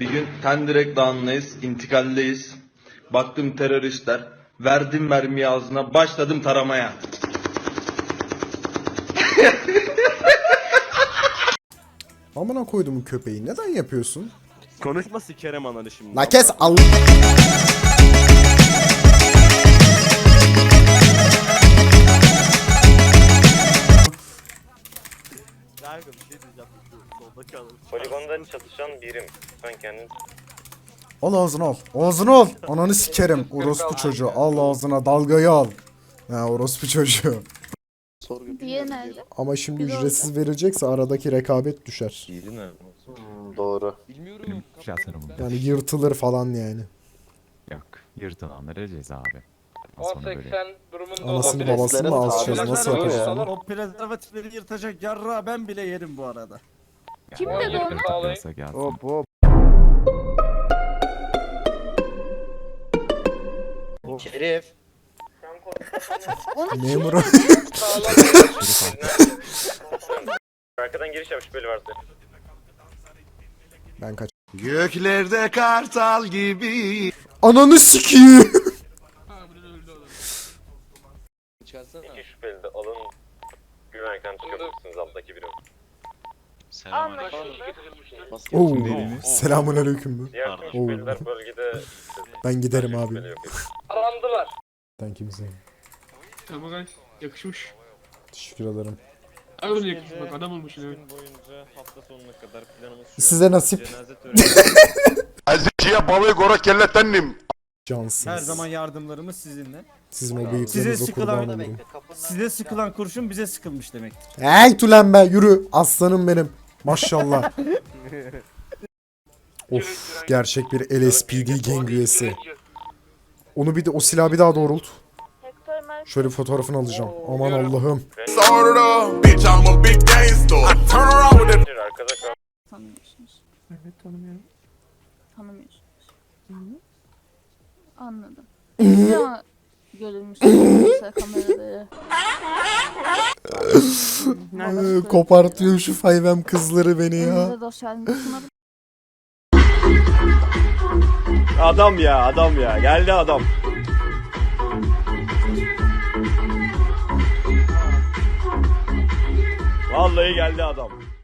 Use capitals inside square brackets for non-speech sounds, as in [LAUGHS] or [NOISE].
Bir gün Tendirek Dağı'ndayız, intikaldeyiz. Baktım teröristler, verdim mermiyi ağzına, başladım taramaya. [LAUGHS] Amına koydum köpeği. Neden yapıyorsun? Konuşma sikerim ananı şimdi. La kes al. Kanka bir şey diyeceğim. Şu. Poligonda çatışan birim. Sen kendin Al ağzına al. Ağzına al. Ananı sikerim. Orospu çocuğu. Al ağzına dalgayı al. Ha orospu çocuğu. Diye nerede? Ama şimdi ücretsiz verilecekse aradaki rekabet düşer. Biri nerede? Doğru. Şahsen umurumda. Yani yırtılır falan yani. Yok. Yırtılanlara ceza abi. Sonra böyle. 10.80 durumunda Anasını olabilir. babasını mı alacağız? Nasıl Tabii yapacağız ya. onu? O prezervatifleri yırtacak yarra ben bile yerim bu arada. Kim dedi onu? yakın takılırsa gelsin. Hop hop. Şerif. Memur [LAUGHS] Arkadan giriş yapmış böyle varsa. Ben kaç. Göklerde kartal gibi. Ananı sikiyim. İki şüpheli de alın. Güvenlikten çıkabilirsiniz alttaki biri. Anlaşıldı. Oo. Selamun aleyküm. Diğer tüm Oo. şüpheliler bölgede... Ben giderim Şüpheli abi. yok. Arandılar. Ben kimseyim. Tamam gayet yakışmış. Teşekkür ederim. Öyle yakışmış bak adam olmuş yine. Gün boyunca hafta sonuna kadar planımız şu. Size nasip. Cenaze töreni. [LAUGHS] Azıcıya balığı gora kellettendim. Cansınız. Her zaman yardımlarımız sizinle. Sizin o Size bıyıklarınıza sıkılan kurban olurum. Size sıkılan kurşun bize sıkılmış demektir. Hey tulen be yürü. Aslanım benim. Maşallah. [LAUGHS] of gerçek bir LSPD gang üyesi. Onu bir de o silahı bir daha doğrult. Şöyle bir fotoğrafını alacağım. Aman Allah'ım. Sorta. Bitch I'm a big gangster. I turn around with that. Bir Arkada kal. Tanımıyorsunuz. Evet tanımıyorum. Tanımıyorsunuz. Anladım. [LAUGHS] ya Ee, [LAUGHS] kopartıyor şu fayvem kızları beni ya. Adam ya adam ya geldi adam. Vallahi geldi adam.